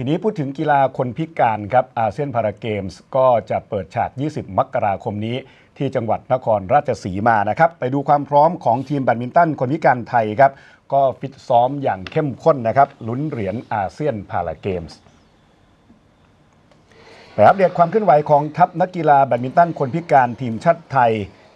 ทีนี้พูดถึงกีฬาคนพิการครับอาเซียนพาราเกมส์ก็จะเปิดฉาก 20 มกราคมนี้ ที่จังหวัดนครราชสีมานะครับไปดูความพร้อมของทีมแบดมินตันคนพิการไทยครับก็ฟิตซ้อมอย่างเข้มข้นนะครับลุ้นเหรียญอาเซียนพาราเกมส์ไปอัปเดตความเคลื่อนไหวของทัพนักกีฬาแบดมินตันคนพิการทีมชาติไทย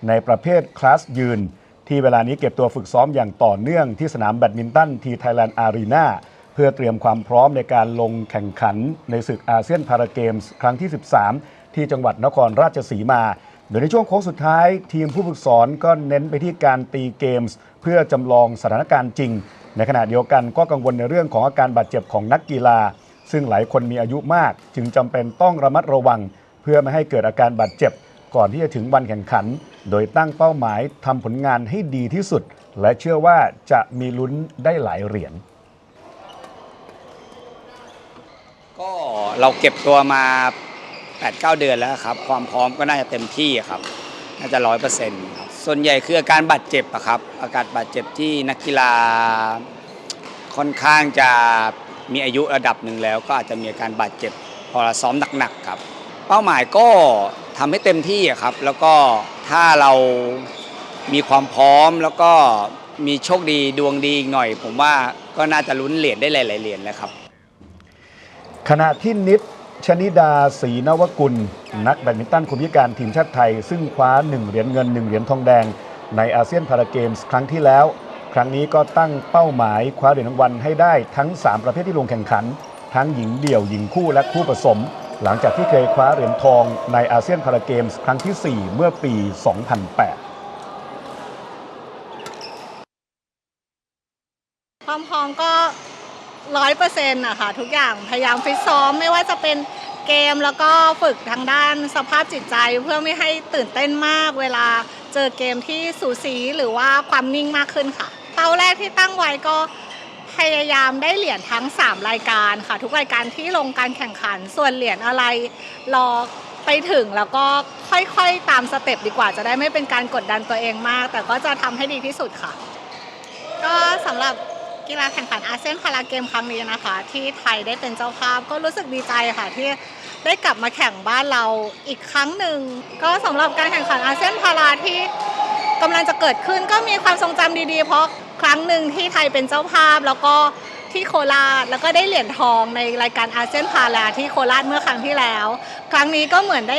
ในประเภทคลาสยืน ที่เวลานี้เก็บตัวฝึกซ้อมอย่างต่อเนื่องที่สนามแบดมินตันทีไทยแลนด์อารีนา เพื่อเตรียมความพร้อมในการลงแข่งขันในศึกอาเซียนพาราเกมส์ครั้งที่ 13 ที่จังหวัดนครราชสีมาโดยในช่วงโค้งสุดท้าย ทีมผู้ฝึกสอนก็เน้นไปที่การตีเกมส์เพื่อจำลองสถานการณ์จริง ในขณะเดียวกันก็กังวลในเรื่องของอาการบาดเจ็บของนักกีฬา ซึ่งหลายคนมีอายุมาก จึงจำเป็นต้องระมัดระวัง เพื่อไม่ให้เกิดอาการบาดเจ็บ ก่อนที่จะถึงวันแข่งขัน โดยตั้งเป้าหมายทำผลงานให้ดีที่สุด และเชื่อว่าจะมีลุ้นได้หลายเหรียญ ก็ เราเก็บตัวมา 8-9 เดือนแล้วครับ ความพร้อมก็น่าจะเต็มที่ครับ น่าจะร้อยเปอร์เซ็นต์ครับส่วนใหญ่คืออาการบาดเจ็บอะครับ อาการบาดเจ็บที่นักกีฬาค่อนข้างจะมีอายุระดับหนึ่งแล้ว ก็อาจจะมีอาการบาดเจ็บ พอเราซ้อมหนักๆครับ เป้าหมายก็ทำให้เต็มที่ครับ แล้วก็ถ้าเรามีความพร้อมแล้วก็มีโชคดีดวงดีอีกหน่อย ผมว่าก็น่าจะลุ้นเหรียญได้หลายๆเหรียญแล้วครับ ขณะที่นิดชนิดาศรีนวกุล นักแบดมินตันคนพิการทีมชาติไทย ซึ่งคว้า 1 เหรียญเงิน 1 เหรียญทองแดง ในอาเซียนพาราเกมส์ครั้งที่แล้ว ครั้งนี้ก็ตั้งเป้าหมายคว้าเหรียญรางวัลให้ได้ทั้ง 3 ประเภทที่ลงแข่งขัน ทั้งหญิงเดี่ยวหญิงคู่และคู่ผสม หลังจากที่เคยคว้าเหรียญทองในอาเซียนพาราเกมส์ครั้งที่ 4 เมื่อปี 2008ความพร้อมก็ ร้อยเปอร์เซ็นต์อะค่ะทุกอย่างพยายามฟิตซ้อมไม่ว่าจะเป็นเกมแล้วก็ฝึกทางด้านสภาพจิตใจเพื่อไม่ให้ตื่นเต้นมากเวลาเจอเกมที่สูสีหรือว่าความนิ่งมากขึ้นค่ะ เป้าแรกที่ตั้งไว้ก็พยายามได้เหรียญทั้ง 3 รายการค่ะ ทุกรายการที่ลงการแข่งขันส่วนเหรียญอะไรรอไปถึงแล้วก็ค่อยๆตามสเต็ปดีกว่าจะได้ไม่เป็นการกดดันตัวเองมาก แต่ก็จะทำให้ดีที่สุดค่ะ ก็สำหรับ กีฬาแข่งขันอาเซียนพาราเกมครั้งนี้นะคะ ที่ไทยได้เป็นเจ้าภาพก็รู้สึกดีใจค่ะที่ได้กลับมาแข่งบ้านเราอีกครั้งหนึ่งก็สำหรับการแข่งขันอาเซียนพาราที่กำลังจะเกิดขึ้นก็มีความทรงจำดีๆ เพราะครั้งหนึ่งที่ไทยเป็นเจ้าภาพแล้วก็ที่โคราชแล้วก็ได้เหรียญทองในรายการอาเซียนพาราที่โคราชเมื่อครั้งที่แล้ว ครั้งนี้ก็เหมือนได้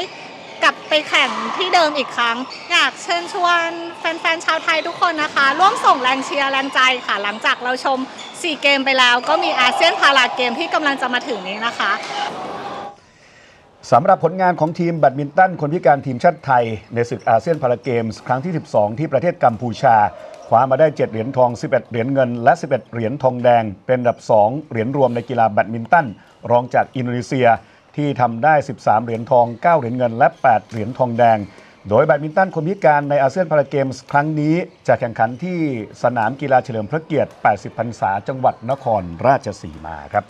กลับไปแข่งที่เดิมอีกครั้ง อยากเชิญชวนแฟนๆชาวไทยทุกคนนะคะ ร่วมส่งแรงเชียร์แรงใจค่ะ หลังจากเราชม 4 เกมไปแล้ว ก็มีอาเซียนพาราเกมที่กำลังจะมาถึงนี้นะคะสำหรับผลงานของทีมแบดมินตันคนพิการทีมชาติไทย ในศึกอาเซียนพาราเกมส์ครั้งที่ 12 ที่ประเทศกัมพูชาคว้ามาได้ 7 เหรียญทอง 11 เหรียญเงิน และ 11 เหรียญทองแดง เป็นอันดับ 2 เหรียญรวมในกีฬาแบดมินตันรองจากอินโดนีเซีย ที่ทำได้ 13 เหรียญทอง 9 เหรียญเงิน และ 8 เหรียญทองแดง โดยแบดมินตันคนพิการในอาเซียนพาราเกมส์ครั้งนี้จะแข่งขันที่สนามกีฬาเฉลิมพระเกียรติ 80 พรรษา จังหวัดนครราชสีมาครับ